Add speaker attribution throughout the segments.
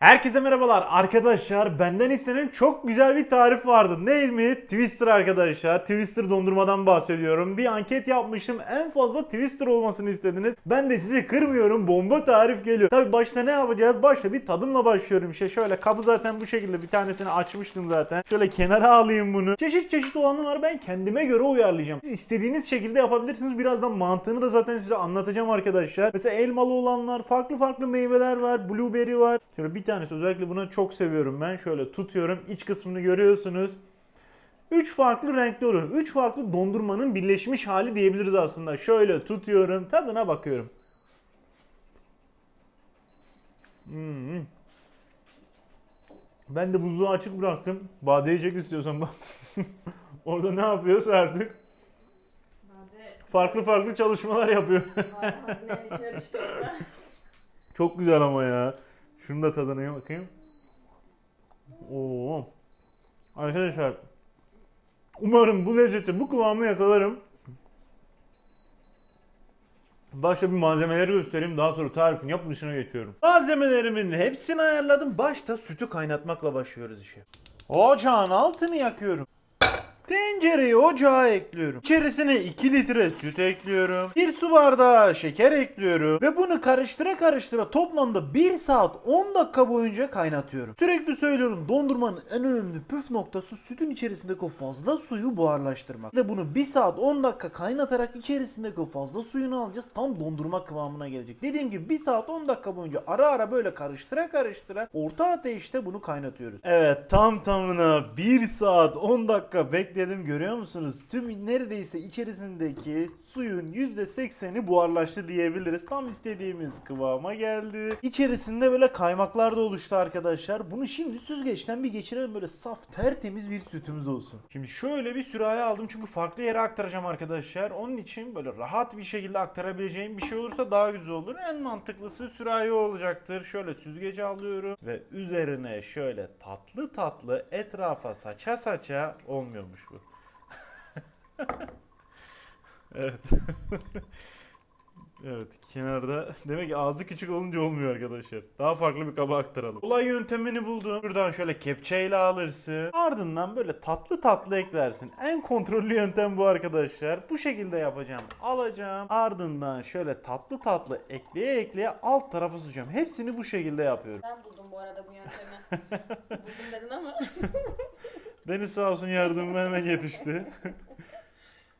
Speaker 1: Herkese merhabalar arkadaşlar. Benden istenen çok güzel bir tarif vardı. Değil mi? Twister arkadaşlar. Twister dondurmadan bahsediyorum. Bir anket yapmıştım. En fazla Twister olmasını istediniz. Ben de sizi kırmıyorum. Bomba tarif geliyor. Tabi başta ne yapacağız? Başta bir tadımla başlıyorum. İşte şöyle kabı zaten bu şekilde. Bir tanesini açmıştım zaten. Şöyle kenara alayım bunu. Çeşit çeşit olanlar ben kendime göre uyarlayacağım. Siz istediğiniz şekilde yapabilirsiniz. Birazdan mantığını da zaten size anlatacağım arkadaşlar. Mesela elmalı olanlar, farklı farklı meyveler var. Blueberry var. Şöyle bir tanesi özellikle buna çok seviyorum ben. Şöyle tutuyorum. İç kısmını görüyorsunuz. 3 farklı renkli oluyor. 3 farklı dondurmanın birleşmiş hali diyebiliriz aslında. Şöyle tutuyorum. Tadına bakıyorum. Hmm. Ben de buzluğu açık bıraktım. Badeyi çek istiyorsan bak. Orada ne yapıyorsa artık
Speaker 2: Bade
Speaker 1: farklı farklı çalışmalar yapıyor. Çok güzel ama ya. Şunu da tadına bakayım. Oo. Arkadaşlar umarım bu lezzeti, bu kıvamı yakalarım. Başta bir malzemeleri göstereyim daha sonra tarifin yapılışına geçiyorum. Malzemelerimin hepsini ayarladım. Başta sütü kaynatmakla başlıyoruz işe. Ocağın altını yakıyorum. Tencereyi ocağa ekliyorum. İçerisine 2 litre süt ekliyorum. 1 su bardağı şeker ekliyorum. Ve bunu karıştıra karıştıra toplamda 1 saat 10 dakika boyunca kaynatıyorum. Sürekli söylüyorum dondurmanın en önemli püf noktası sütün içerisindeki o fazla suyu buharlaştırmak. Ve bunu 1 saat 10 dakika kaynatarak içerisindeki o fazla suyunu alacağız. Tam dondurma kıvamına gelecek. Dediğim gibi 1 saat 10 dakika boyunca ara ara böyle karıştıra karıştıra orta ateşte bunu kaynatıyoruz. Evet tam tamına 1 saat 10 dakika bekledim görüyor musunuz? Tüm neredeyse içerisindeki suyun %80'i buharlaştı diyebiliriz. Tam istediğimiz kıvama geldi. İçerisinde böyle kaymaklar da oluştu arkadaşlar. Bunu şimdi süzgeçten bir geçirelim böyle saf tertemiz bir sütümüz olsun. Şimdi şöyle bir sürahi aldım çünkü farklı yere aktaracağım arkadaşlar. Onun için böyle rahat bir şekilde aktarabileceğim bir şey olursa daha güzel olur. En mantıklısı sürahi olacaktır. Şöyle süzgeci alıyorum ve üzerine şöyle tatlı tatlı etrafa saça saça olmuyormuş bu. evet. evet kenarda demek ki ağzı küçük olunca olmuyor arkadaşlar. Daha farklı bir kaba aktaralım. Olay yöntemini buldum. Buradan şöyle kepçeyle alırsın. Ardından böyle tatlı tatlı eklersin. En kontrollü yöntem bu arkadaşlar. Bu şekilde yapacağım. Alacağım. Ardından şöyle tatlı tatlı ekleye ekleye alt tarafı sıçacağım. Hepsini bu şekilde yapıyorum.
Speaker 2: Ben buldum bu arada bu yöntemi. buldum dedin ama.
Speaker 1: Deniz sağ olsun yardımıma hemen yetişti.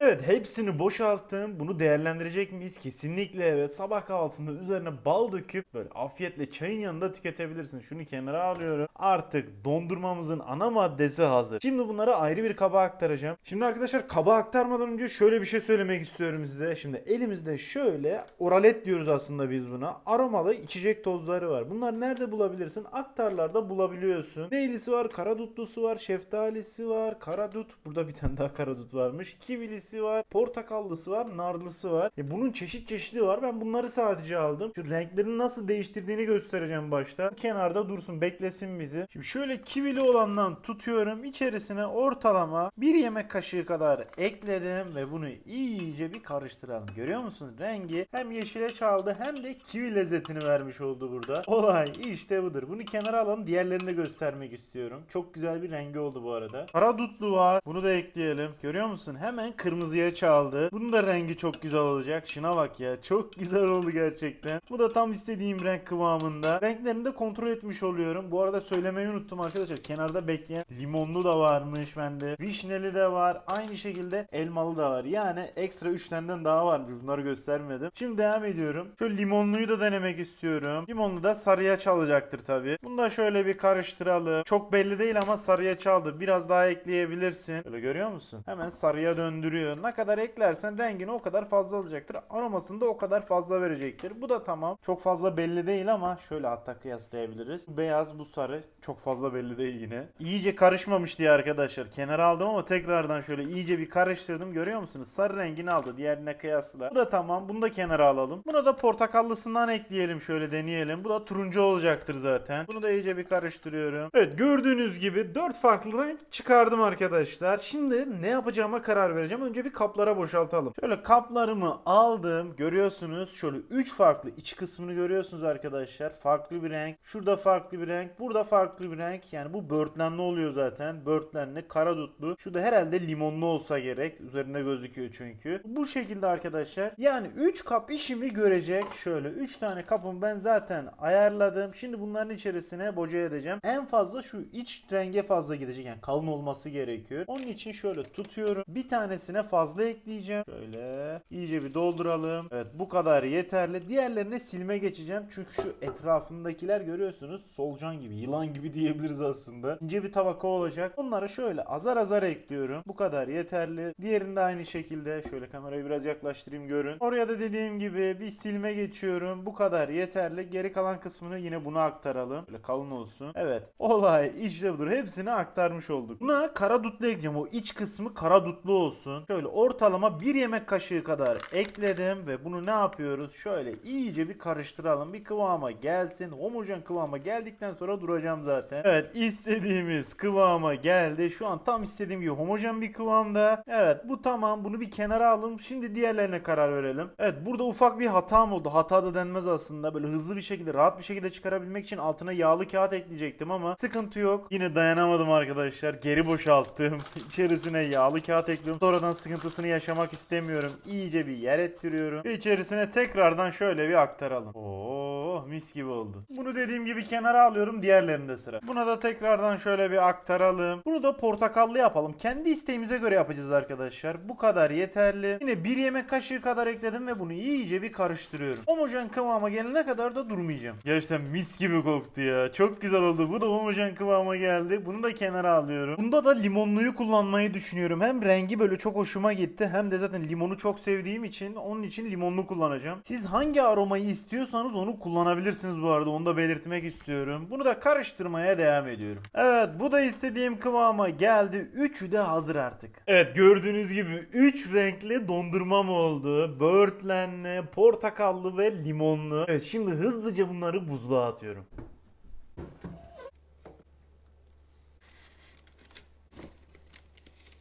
Speaker 1: Evet hepsini boşalttım. Bunu değerlendirecek miyiz? Kesinlikle evet. Sabah kahvaltısında üzerine bal döküp böyle afiyetle çayın yanında tüketebilirsin. Şunu kenara alıyorum. Artık dondurmamızın ana maddesi hazır. Şimdi bunları ayrı bir kaba aktaracağım. Şimdi arkadaşlar kaba aktarmadan önce şöyle bir şey söylemek istiyorum size. Şimdi elimizde şöyle oralet diyoruz aslında biz buna. Aromalı içecek tozları var. Bunlar nerede bulabilirsin? Aktarlarda bulabiliyorsun. Neylisi var? Karadutlusu var. Şeftalisi var. Karadut. Burada bir tane daha karadut varmış. Kivilisi var. Portakallısı var. Narlısı var. E bunun çeşit çeşidi var. Ben bunları sadece aldım. Şu renklerini nasıl değiştirdiğini göstereceğim başta. Kenarda dursun. Beklesin bizi. Şimdi şöyle kivili olandan tutuyorum. İçerisine ortalama bir yemek kaşığı kadar ekledim ve bunu iyice bir karıştıralım. Görüyor musun? Rengi hem yeşile çaldı hem de kivi lezzetini vermiş oldu burada. Olay işte budur. Bunu kenara alalım. Diğerlerini de göstermek istiyorum. Çok güzel bir rengi oldu bu arada. Kara dutlu var. Bunu da ekleyelim. Görüyor musun? Hemen kırmızıya çaldı. Bunun da rengi çok güzel olacak. Şuna bak ya. Çok güzel oldu gerçekten. Bu da tam istediğim renk kıvamında. Renklerini de kontrol etmiş oluyorum. Bu arada söylemeyi unuttum arkadaşlar. Kenarda bekleyen limonlu da varmış bende. Vişneli de var. Aynı şekilde elmalı da var. Yani ekstra 3 taneden daha varmış. Bunları göstermedim. Şimdi devam ediyorum. Şöyle limonluyu da denemek istiyorum. Limonlu da sarıya çalacaktır tabi. Bunu da şöyle bir karıştıralım. Çok belli değil ama sarıya çaldı. Biraz daha ekleyebilirsin. Böyle görüyor musun? Hemen sarıya döndürüyor. Ne kadar eklersen rengini o kadar fazla alacaktır. Aromasını da o kadar fazla verecektir. Bu da tamam. Çok fazla belli değil ama şöyle hatta kıyaslayabiliriz. Bu beyaz bu sarı çok fazla belli değil yine. İyice karışmamış diye arkadaşlar. Kenara aldım ama tekrardan şöyle iyice bir karıştırdım. Görüyor musunuz? Sarı rengini aldı diğerine kıyasla. Bu da tamam. Bunu da kenara alalım. Buna da portakallısından ekleyelim şöyle deneyelim. Bu da turuncu olacaktır zaten. Bunu da iyice bir karıştırıyorum. Evet gördüğünüz gibi 4 farklı renk çıkardım arkadaşlar. Şimdi ne yapacağıma karar vereceğim. Önce önce bir kaplara boşaltalım. Şöyle kaplarımı aldım. Görüyorsunuz şöyle 3 farklı iç kısmını görüyorsunuz arkadaşlar. Farklı bir renk. Şurada farklı bir renk. Burada farklı bir renk. Yani bu börtlenli oluyor zaten. Börtlenli, kara dutlu. Şu herhalde limonlu olsa gerek. Üzerinde gözüküyor çünkü. Bu şekilde arkadaşlar. Yani 3 kap işimi görecek. Şöyle 3 tane kapımı ben zaten ayarladım. Şimdi bunların içerisine boca edeceğim. En fazla şu iç renge fazla gidecek. Yani kalın olması gerekiyor. Onun için şöyle tutuyorum. Bir tanesine fazla ekleyeceğim. Şöyle iyice bir dolduralım. Evet bu kadar yeterli. Diğerlerine silme geçeceğim. Çünkü şu etrafındakiler görüyorsunuz solucan gibi, yılan gibi diyebiliriz aslında. İnce bir tabaka olacak. Onları şöyle azar azar ekliyorum. Bu kadar yeterli. Diğerini de aynı şekilde şöyle kamerayı biraz yaklaştırayım görün. Oraya da dediğim gibi bir silme geçiyorum. Bu kadar yeterli. Geri kalan kısmını yine buna aktaralım. Böyle kalın olsun. Evet. Olay işte budur. Hepsini aktarmış olduk. Buna kara dutlu ekleyeceğim. O iç kısmı kara dutlu olsun. Şöyle ortalama bir yemek kaşığı kadar ekledim ve bunu ne yapıyoruz? Şöyle iyice bir karıştıralım. Bir kıvama gelsin. Homojen kıvama geldikten sonra duracağım zaten. Evet istediğimiz kıvama geldi. Şu an tam istediğim gibi homojen bir kıvamda. Evet bu tamam. Bunu bir kenara alalım. Şimdi diğerlerine karar verelim. Evet burada ufak bir hatam oldu. Hata da denmez aslında. Böyle hızlı bir şekilde rahat bir şekilde çıkarabilmek için altına yağlı kağıt ekleyecektim ama sıkıntı yok. Yine dayanamadım arkadaşlar. Geri boşalttım. İçerisine yağlı kağıt ekliyorum. Sonradan sıkıntısını yaşamak istemiyorum. İyice bir yer ettiriyorum. Ve içerisine tekrardan şöyle bir aktaralım. Oo mis gibi oldu. Bunu dediğim gibi kenara alıyorum. Diğerlerinde sıra. Buna da tekrardan şöyle bir aktaralım. Bunu da portakallı yapalım. Kendi isteğimize göre yapacağız arkadaşlar. Bu kadar yeterli. Yine bir yemek kaşığı kadar ekledim ve bunu iyice bir karıştırıyorum. Homojen kıvama gelene kadar da durmayacağım. Gerçekten mis gibi koktu ya. Çok güzel oldu. Bu da homojen kıvama geldi. Bunu da kenara alıyorum. Bunda da limonluyu kullanmayı düşünüyorum. Hem rengi böyle çok hoşuma gitti hem de zaten limonu çok sevdiğim için onun için limonlu kullanacağım. Siz hangi aromayı istiyorsanız onu kullanabilirsiniz bu arada. Onu da belirtmek istiyorum. Bunu da karıştırmaya devam ediyorum. Evet bu da istediğim kıvama geldi. Üçü de hazır artık. Evet gördüğünüz gibi 3 renkli dondurmam oldu. Böğürtlenli, portakallı ve limonlu. Evet şimdi hızlıca bunları buzluğa atıyorum.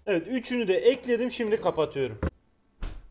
Speaker 1: Evet üçünü de ekledim şimdi kapatıyorum.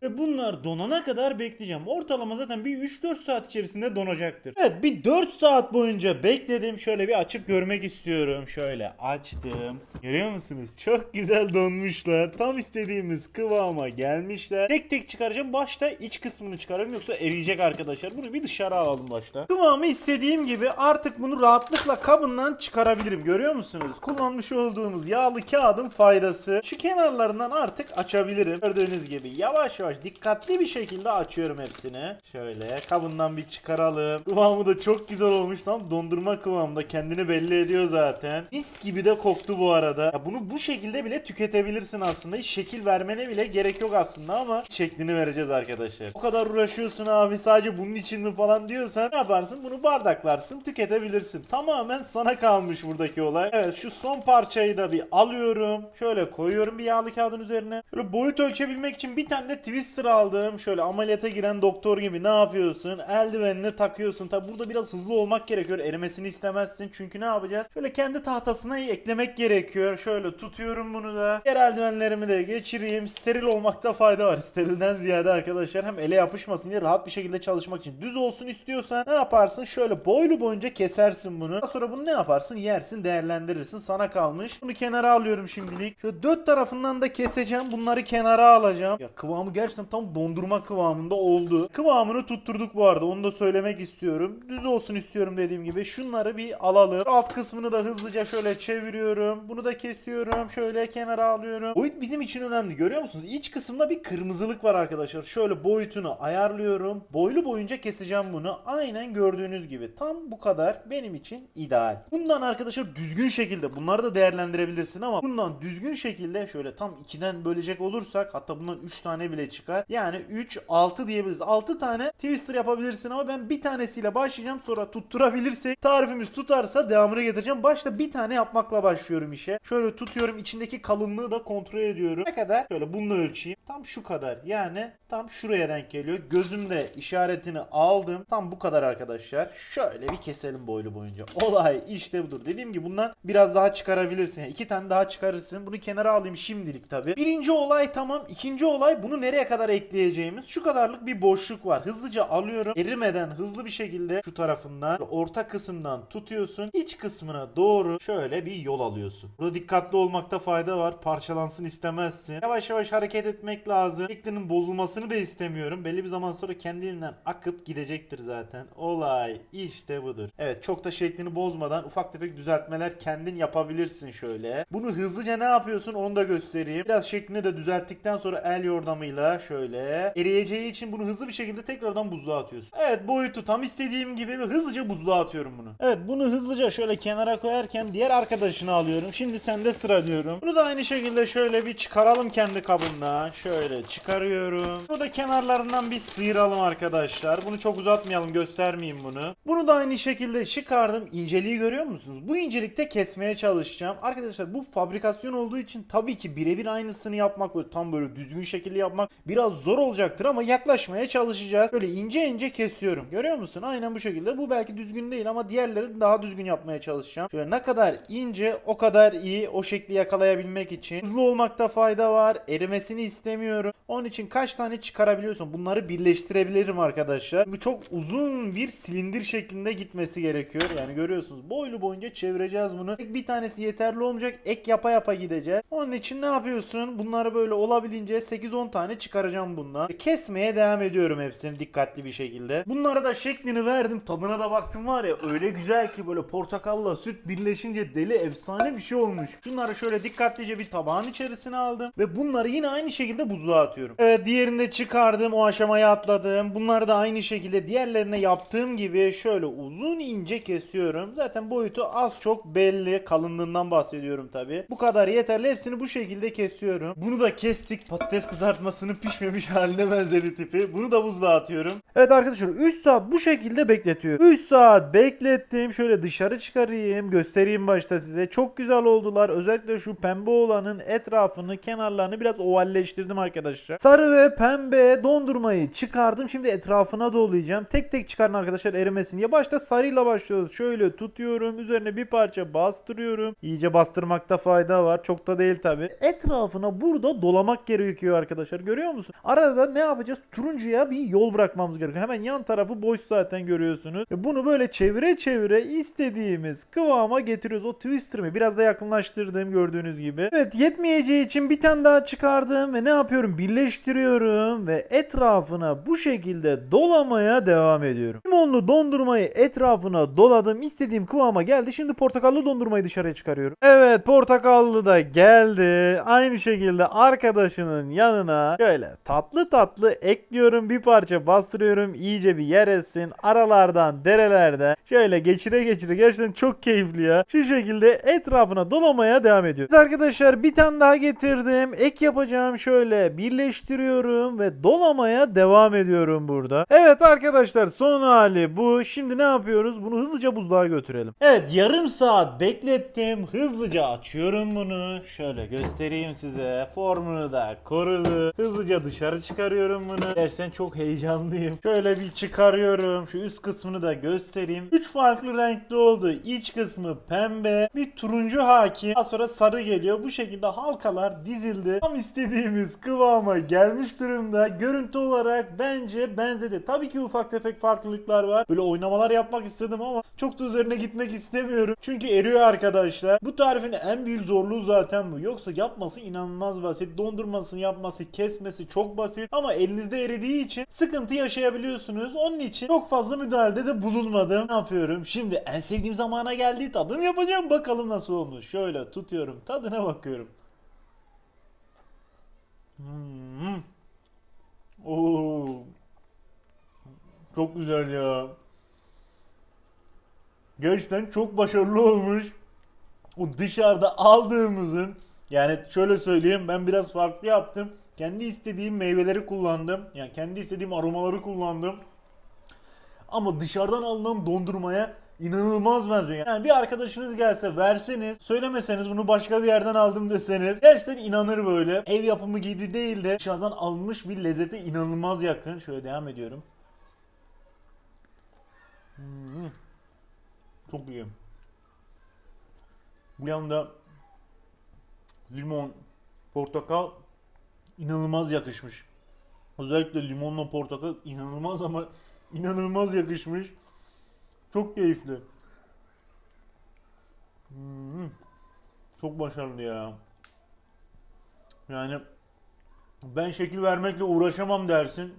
Speaker 1: Ve bunlar donana kadar bekleyeceğim. Ortalama zaten bir 3-4 saat içerisinde donacaktır. Evet bir 4 saat boyunca bekledim. Şöyle bir açıp görmek istiyorum. Şöyle açtım. Görüyor musunuz? Çok güzel donmuşlar. Tam istediğimiz kıvama gelmişler. Tek tek çıkaracağım. Başta iç kısmını çıkarıyorum yoksa eriyecek arkadaşlar. Bunu bir dışarı alalım başta. Kıvamı istediğim gibi artık bunu rahatlıkla kabından çıkarabilirim. Görüyor musunuz? Kullanmış olduğumuz yağlı kağıdın faydası. Şu kenarlarından artık açabilirim. Gördüğünüz gibi yavaş yavaş dikkatli bir şekilde açıyorum hepsini. Şöyle kabından bir çıkaralım. Kıvamı da çok güzel olmuş. Tam dondurma kıvamında kendini belli ediyor zaten. Mis gibi de koktu bu arada. Ya bunu bu şekilde bile tüketebilirsin aslında. Hiç şekil vermene bile gerek yok aslında ama şeklini vereceğiz arkadaşlar. O kadar uğraşıyorsun abi sadece bunun için mi falan diyorsan ne yaparsın? Bunu bardaklarsın tüketebilirsin. Tamamen sana kalmış buradaki olay. Evet şu son parçayı da bir alıyorum. Şöyle koyuyorum bir yağlı kağıdın üzerine. Şöyle boyut ölçebilmek için bir tane de twister aldım. Şöyle ameliyata giren doktor gibi ne yapıyorsun? Eldivenini takıyorsun. Tabi burada biraz hızlı olmak gerekiyor. Erimesini istemezsin. Çünkü ne yapacağız? Şöyle kendi tahtasına eklemek gerekiyor. Şöyle tutuyorum bunu da. Diğer eldivenlerimi de geçireyim. Steril olmakta fayda var. Sterilden ziyade arkadaşlar hem ele yapışmasın diye rahat bir şekilde çalışmak için. Düz olsun istiyorsan ne yaparsın? Şöyle boylu boyunca kesersin bunu. Daha sonra bunu ne yaparsın? Yersin, değerlendirirsin. Sana kalmış. Bunu kenara alıyorum şimdilik. Şöyle dört tarafından da keseceğim. Bunları kenara alacağım. Ya kıvamı gerçekten tam dondurma kıvamında oldu. Kıvamını tutturduk bu arada. Onu da söylemek istiyorum. Düz olsun istiyorum dediğim gibi. Şunları bir alalım. Alt kısmını da hızlıca şöyle çeviriyorum. Bunu da kesiyorum. Şöyle kenara alıyorum. Boyut bizim için önemli. Görüyor musunuz? İç kısımda bir kırmızılık var arkadaşlar. Şöyle boyutunu ayarlıyorum. Boylu boyunca keseceğim bunu. Aynen gördüğünüz gibi. Tam bu kadar benim için ideal. Bundan arkadaşlar düzgün şekilde bunları da değerlendirebilirsin ama bundan düzgün şekilde şöyle tam ikiden bölecek olursak hatta bundan 3 tane bile çıkar. Yani 3 6 diyebiliriz. 6 tane twister yapabilirsin ama ben bir tanesiyle başlayacağım. Sonra tutturabilirsek tarifimiz tutarsa devamını getireceğim. Başta bir tane yapmakla başlıyorum işe. Şöyle tutuyorum. içindeki kalınlığı da kontrol ediyorum. Ne kadar? Şöyle bununla ölçeyim. Tam şu kadar. Yani tam şuraya denk geliyor. Gözümde işaretini aldım. Tam bu kadar arkadaşlar. Şöyle bir keselim boylu boyunca. Olay işte budur. Dediğim gibi bundan biraz daha çıkarabilirsin. Yani iki tane daha çıkarırsın. Bunu kenara alayım şimdilik tabi. Birinci olay tamam. İkinci olay bunu nereye kadar ekleyeceğimiz. Şu kadarlık bir boşluk var. Hızlıca alıyorum. Erimeden hızlı bir şekilde şu tarafından orta kısımdan tutuyorsun. İç kısmına doğru şöyle bir yol alıyorsun. Burada dikkatli olmakta fayda var. Parçalansın istemezsin. Yavaş yavaş hareket etmek lazım. Şeklinin bozulmasını da istemiyorum. Belli bir zaman sonra kendiliğinden akıp gidecektir zaten. Olay işte budur. Evet çok da şeklini bozmadan ufak tefek düzeltmeler kendin yapabilirsin şöyle. Bunu hızlıca ne yapıyorsun onu da göstereyim. Biraz şeklini de düzelttikten sonra el yordamıyla şöyle eriyeceği için bunu hızlı bir şekilde tekrardan buzluğa atıyorsun. Evet boyutu tam istediğim gibi ve hızlıca buzluğa atıyorum bunu. Evet bunu hızlıca şöyle kenara koyarken diğer arkadaşını alıyorum. Şimdi sende sıra diyorum. Bunu da aynı şekilde şöyle bir çıkaralım kendi kabından. Şöyle çıkarıyorum. Bunu da kenarlarından bir sıyıralım arkadaşlar. Bunu çok uzatmayalım göstermeyeyim bunu. Bunu da aynı şekilde çıkardım. İnceliği görüyor musunuz? Bu incelikte kesmeye çalışacağım. Arkadaşlar bu fabrikasyon olduğu için tabii ki birebir aynısını yapmak böyle tam böyle düzgün şekilde yapmak biraz zor olacaktır ama yaklaşmaya çalışacağız. Böyle ince ince kesiyorum. Görüyor musun? Aynen bu şekilde. Bu belki düzgün değil ama diğerleri daha düzgün yapmaya çalışacağım. Şöyle ne kadar ince o kadar iyi o şekli yakalayabilmek için. Hızlı olmakta fayda var. Erimesini istemiyorum. Onun için kaç tane çıkarabiliyorsun? Bunları birleştirebilirim arkadaşlar. Bu çok uzun bir silindir şeklinde gitmesi gerekiyor. Yani görüyorsunuz. Boylu boyunca çevireceğiz bunu. Tek Bir tanesi yeterli olmayacak. Ek yapa yapa gideceğiz. Onun için ne yapıyorsun? Bunları böyle olabildiğince 8-10 tane çıkaracağım bundan. Kesmeye devam ediyorum hepsini dikkatli bir şekilde. Bunlara da şeklini verdim. Tadına da baktım var ya öyle güzel ki böyle portakalla süt birleşince deli efsane bir şey olmuş. Şunları şöyle dikkatlice bir tabağın içerisine aldım. Ve bunları yine aynı şekilde buzluğa atıyorum. Evet diğerini de çıkardım. O aşamaya atladım. Bunları da aynı şekilde diğerlerine yaptığım gibi şöyle uzun ince kesiyorum. Zaten boyutu az çok belli. Kalınlığından bahsediyorum tabi. Bu kadar yeterli. Hepsini bu şekilde kesiyorum. Bunu da kestik. Patates kızartmasının pişmemiş haline benzeri tipi. Bunu da buzluğa atıyorum. Evet arkadaşlar 3 saat bu şekilde bekletiyorum. 3 saat beklettim. Şöyle dışarı çıkarayım. Göstereyim başta size. Çok güzel oldular. Özellikle şu pembe olanın etrafını, kenarlarını biraz ovalleştirdim arkadaşlar. Sarı ve pembe dondurmayı çıkardım. Şimdi etrafına dolayacağım. Tek tek çıkarın arkadaşlar erimesin diye. Başta sarıyla başlıyoruz. Şöyle tutuyorum. Üzerine bir parça bastırıyorum. İyice bastırmakta fayda var. Çok da değil tabi. Etrafına burada dolamak gerekiyor arkadaşlar. Görüyor musun? Arada ne yapacağız? Turuncuya bir yol bırakmamız gerekiyor. Hemen yan tarafı boş zaten görüyorsunuz. Ve bunu böyle çevire çevire istediğimiz kıvama getiriyoruz. O twister'ımı biraz da yakınlaştırdım gördüğünüz gibi. Evet yetmeyeceği için bir tane daha çıkardım ve ne yapıyorum? Birleştiriyorum ve etrafına bu şekilde dolamaya devam ediyorum. Limonlu dondurmayı etrafına doladım. İstediğim kıvama geldi. Şimdi portakallı dondurmayı dışarıya çıkarıyorum. Evet portakallı da geldi. Aynı şekilde arkadaşının yanına şöyle tatlı tatlı ekliyorum. Bir parça bastırıyorum. İyice bir yer etsin. Aralardan, derelerden şöyle geçire geçire gerçekten çok keyifli ya. Şu şekilde etrafına dolamaya devam ediyor. Evet Arkadaşlar bir tane daha getirdim. Ek yapacağım şöyle birleştiriyorum ve dolamaya devam ediyorum burada. Evet arkadaşlar son hali bu. Şimdi ne yapıyoruz? Bunu hızlıca buzluğa götürelim. Evet yarım saat beklettim. Hızlıca açıyorum bunu. Şöyle göstereyim size. Formunu da korudu. Hızlıca dışarı çıkarıyorum bunu. Gerçekten çok heyecanlıyım. Şöyle bir çıkarıyorum. Şu üst kısmını da göstereyim. Üç farklı renkli oldu. İç kısmı pembe. Bir turuncu hakim. Daha sonra sarı geliyor. Bu şekilde halkalar dizildi. Tam istediğimiz kıvama gelmiş durumda. Görüntü olarak bence benzedi. Tabii ki ufak tefek farklılıklar var. Böyle oynamalar yapmak istedim ama çok da üzerine gitmek istemiyorum. Çünkü eriyor arkadaşlar. Bu tarifin en büyük zorluğu zaten bu. Yoksa yapması inanılmaz basit. Dondurmasını yapması, kesmesi çok basit. Ama elinizde eridiği için sıkıntı yaşayabiliyorsunuz. Onun için çok fazla müdahalede de bulunmadım. Ne yapıyorum? Şimdi en sevdiğim zamana geldi. Tadım yapacağım. Bakalım nasıl olmuş. Şöyle tutuyorum. Tadına bakıyorum. Hmm. Oo. Çok güzel ya. Gerçekten çok başarılı olmuş. O dışarıda aldığımızın yani şöyle söyleyeyim ben biraz farklı yaptım. Kendi istediğim meyveleri kullandım. Yani kendi istediğim aromaları kullandım. Ama dışarıdan alınan dondurmaya inanılmaz benziyor. Yani bir arkadaşınız gelse verseniz, söylemeseniz bunu başka bir yerden aldım deseniz gerçekten inanır böyle. Ev yapımı gibi değil de dışarıdan alınmış bir lezzete inanılmaz yakın. Şöyle devam ediyorum. Hmm. Çok iyi. Bu yanda limon, portakal inanılmaz yakışmış. Özellikle limonla portakal inanılmaz ama inanılmaz yakışmış. Çok keyifli. Hmm. Çok başarılı ya. Yani ben şekil vermekle uğraşamam dersin.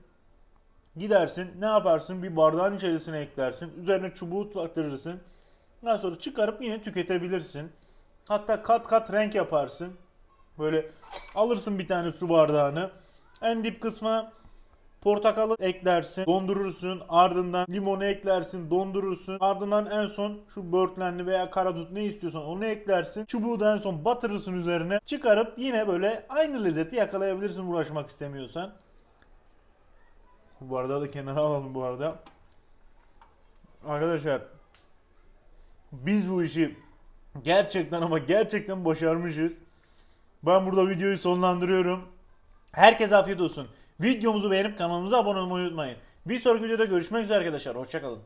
Speaker 1: Gidersin ne yaparsın bir bardağın içerisine eklersin. Üzerine çubuğu batırırsın. Daha sonra çıkarıp yine tüketebilirsin. Hatta kat kat renk yaparsın. Böyle alırsın bir tane su bardağını. En dip kısma portakalı eklersin, dondurursun. Ardından limonu eklersin, dondurursun. Ardından en son şu börtlenli veya karadut ne istiyorsan onu eklersin. Çubuğu da en son batırırsın üzerine. Çıkarıp yine böyle aynı lezzeti yakalayabilirsin uğraşmak istemiyorsan. Bu bardağı da kenara alalım bu arada. Arkadaşlar biz bu işi gerçekten ama gerçekten başarmışız. Ben burada videoyu sonlandırıyorum. Herkese afiyet olsun. Videomuzu beğenip kanalımıza abone olmayı unutmayın. Bir sonraki videoda görüşmek üzere arkadaşlar. Hoşçakalın.